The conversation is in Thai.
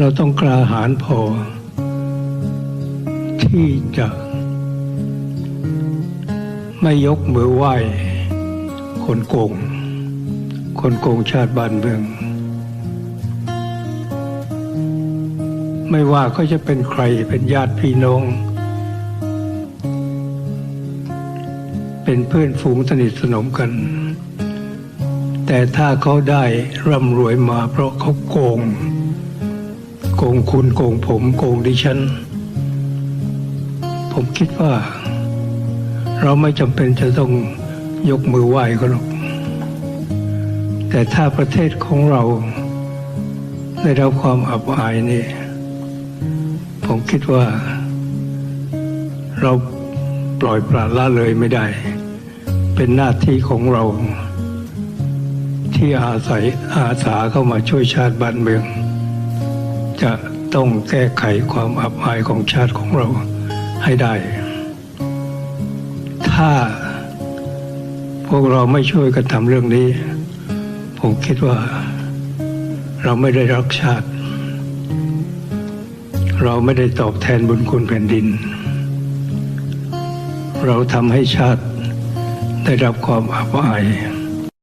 เราต้องกล้าหาญพอ ที่จะ ไม่ยกมือไหว้ คนโกง คนโกงชาติบ้านเมือง ไม่ว่าเขาจะเป็นใครเป็นญาติพี่น้อง เป็นเพื่อนฝูงสนิทสนมกัน แต่ถ้าเขาได้ร่ำรวยมาเพราะเขาโกง โกงคุณโกงผม โกงดิฉัน ผมคิดว่า เราไม่จำเป็นจะต้องยกมือไหว้เขาหรอก แต่ถ้าประเทศของเรา ได้รับความอับอายนี่ ผมคิดว่า เราปล่อยปละละเลยไม่ได้ เป็นหน้าที่ของเรา ที่อาศัยอาสาเข้ามาช่วยชาติบ้านเมือง จะต้องแก้ไขความอับอายของชาติของเราให้ได้ ถ้าพวกเราไม่ช่วยกันทำเรื่องนี้ ผมคิดว่า เราไม่ได้รักชาติ เราไม่ได้ตอบแทนบุญคุณแผ่นดิน เราทำให้ชาติได้รับความอับอาย